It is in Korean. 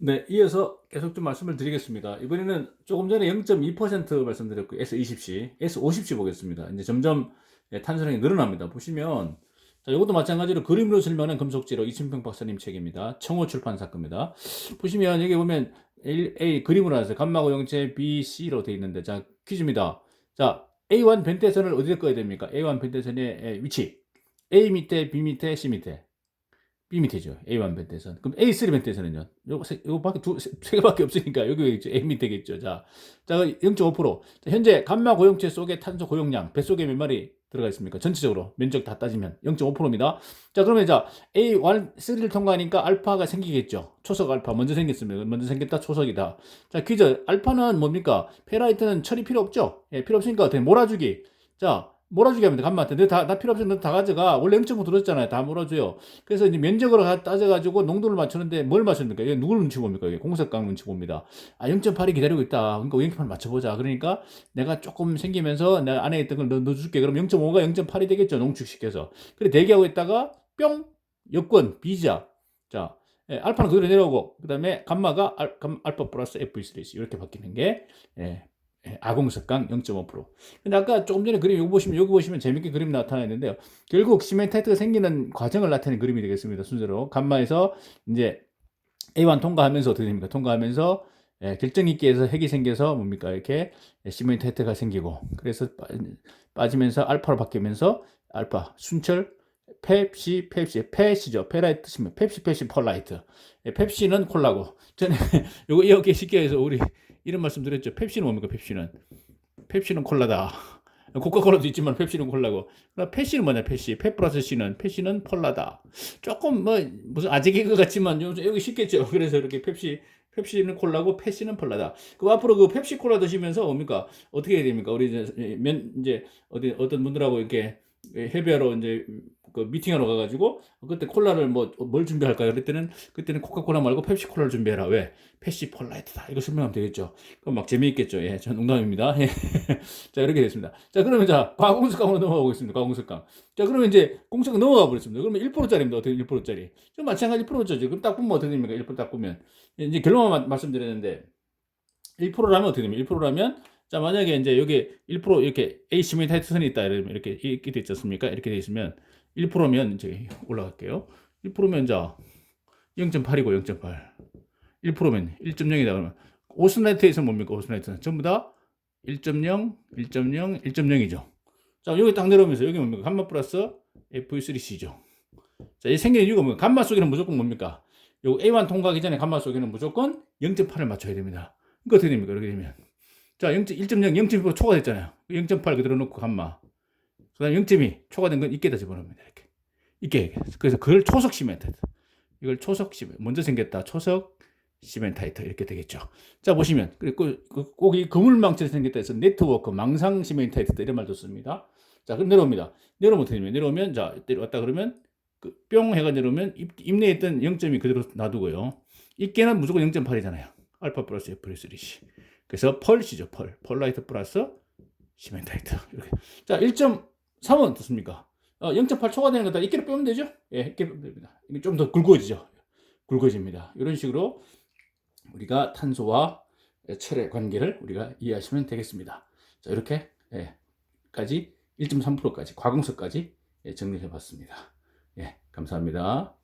네, 이어서 계속 좀 말씀을 드리겠습니다. 이번에는 조금 전에 0.2% 말씀드렸고, S20시, S50시 보겠습니다. 이제 점점 예, 탄소량이 늘어납니다. 보시면, 자, 이것도 마찬가지로 그림으로 설명하는 금속지로 이춘평 박사님 책입니다. 청호 출판사 겁니다. 보시면 여기 보면 A, 그림으로 나왔어요. 감마고 용체 B, C로 되어 있는데, 자, 퀴즈입니다. 자, A1 변태선을 어디에 꺼야 됩니까? A1 변태선의 예, 위치. A 밑에, B 밑에, C 밑에. B 밑에죠. A1 벤테선. 그럼 A3 벤테선은요? 요거 세, 요거밖에 두, 세, 세 개밖에 없으니까 여기. A 밑에겠죠. 자, 자, 0.5%. 자, 현재 감마 고용체 속에 탄소 고용량, 뱃속에 몇 마리 들어가 있습니까? 전체적으로 면적 다 따지면 0.5%입니다. 자, 그러면 자, A1, 3를 통과하니까 알파가 생기겠죠. 초석 알파 먼저 생겼습니다. 먼저 생겼다 초석이다. 자, 퀴즈. 알파는 뭡니까? 페라이트는 처리 필요 없죠. 예, 필요 없으니까 어떻게 몰아주기. 자, 몰아주게 돼. 감마한테. 너다 다 필요 없으면 너다 가져가. 원래 0.5 들었잖아요. 다 몰아줘요. 그래서 이제 면적으로 가- 따져가지고 농도를 맞추는데 뭘 맞춥니까? 이게 누굴 눈치 봅니까? 이게 공석강 눈치 봅니다. 아, 0.8이 기다리고 있다. 그러니까 0.8 맞춰보자. 그러니까 내가 조금 생기면서 내 안에 있던 걸 넣, 넣어줄게. 그럼 0.5가 0.8이 되겠죠. 농축시켜서. 그래, 대기하고 있다가 뿅! 여권, 비자. 자, 예, 알파는 그대로 내려오고, 그 다음에 감마가 알파 플러스 F3 이렇게 바뀌는 게, 예, 예, 아공석강 0.5%. 근데 아까 조금 전에 그림 여기 보시면 여기 보시면 재밌게 그림 나타나있는데요. 결국 시멘타이트가 생기는 과정을 나타내는 그림이 되겠습니다. 순서로 감마에서 이제 A1 통과하면서 어떻게 됩니까? 통과하면서 예, 결정 있게 해서 핵이 생겨서 뭡니까? 이렇게 시멘타이트가 생기고 그래서 빠- 빠지면서 알파로 바뀌면서 알파 순철 펩시 펩시 펩시죠. 페라이트 뜻이면 펩시 펩시 폴라이트. 예, 펩시는 콜라고. 전에 요거 이렇게 쉽게 해서 우리 이런 말씀 드렸죠. 펩시는 뭡니까? 펩시는 펩시는 콜라다. 코카콜라도 있지만 펩시는 콜라고. 그럼 페시는 뭐냐? 페시. 페 플러스 C는 페시는 폴라다. 조금 뭐 무슨 아재 개그 같지만 요- 여기 쉽겠죠. 그래서 이렇게 펩시 펩시는 콜라고 페시는 폴라다. 그 앞으로 그 펩시 콜라 드시면서 뭡니까? 어떻게 해야 됩니까? 우리 이제 면 이제 어디 어떤 분들하고 이렇게 해배하러 이제 그 미팅하러 가가지고 그때 콜라를 뭐 뭘 준비할까요? 그랬더니 그때는 코카콜라 말고 펩시 콜라를 준비해라. 왜? 펩시 폴라이트다. 이거 설명하면 되겠죠. 그럼 막 재미있겠죠. 예, 저 농담입니다. 예. 자, 이렇게 됐습니다. 자, 그러면 자, 과공석강으로 넘어가 보겠습니다. 과공석강. 자, 그러면 이제 공석 넘어가 버렸습니다. 그러면 1%짜리입니다. 어떻게 1%짜리? 좀 마찬가지 1%죠. 그럼 딱 보면 어떻게 됩니까? 1%딱 보면. 이제 결론만 마- 말씀드렸는데 1%라면 어떻게 됩니까? 1%라면 자, 만약에 이제 여기 1% 이렇게 A 시멘타이트 선이 있다. 이러면 이렇게 이렇게 되지 않습니까? 이렇게 돼 있으면 1%면 이제 올라갈게요. 1%면 자 0.8이고 0.8. 1%면 1.0이다 그러면 오스나이트에서 뭡니까? 오스나이트는 전부 다 1.0, 1.0, 1.0이죠. 자, 여기 딱 내려오면서 여기 뭡니까? 감마 플러스 V3C죠. 자, 이 생기는 이유가 뭡니까? 감마 속에는 무조건 뭡니까? 요 A1 통과하기 전에 감마 속에는 무조건 0.8을 맞춰야 됩니다. 이거 어떻게 됩니까? 이렇게 되면. 자, 0, 1.0, 0.2 초과됐잖아요. 0.8 그대로 놓고 감마. 그 다음에 0.2 초과된 건 있게다 집어넣습니다. 이렇게. 있게. 그래서 그걸 초석 시멘타이트. 이걸 초석 시멘 먼저 생겼다. 초석 시멘타이트 이렇게 되겠죠. 자 보시면 그리고 꼭이 그물망처럼 생겼다 해서 네트워크 망상 시멘타이트 이런 말도 씁니다. 자 그럼 내려옵니다. 내려오면 어떻게 내려오면 자 내려왔다 그러면 그 뿅 해가 내려오면 입, 입내에 있던 0점이 그대로 놔두고요. 입계는 무조건 0.8이잖아요. 알파 플러스 F 플러스 3C. 그래서 펄시죠 펄. 펄라이트 플러스 시멘타이트 이렇게. 자 1.3은 어떻습니까? 어, 0.8 초과되는 거다 입계로 빼면 되죠? 예, 입계 빼면 됩니다. 이게 좀 더 굵어지죠. 굵어집니다. 이런 식으로 우리가 탄소와 철의 관계를 우리가 이해하시면 되겠습니다. 자, 이렇게 예, 까지 1.3%까지 과공석까지 예, 정리해 봤습니다. 예, 감사합니다.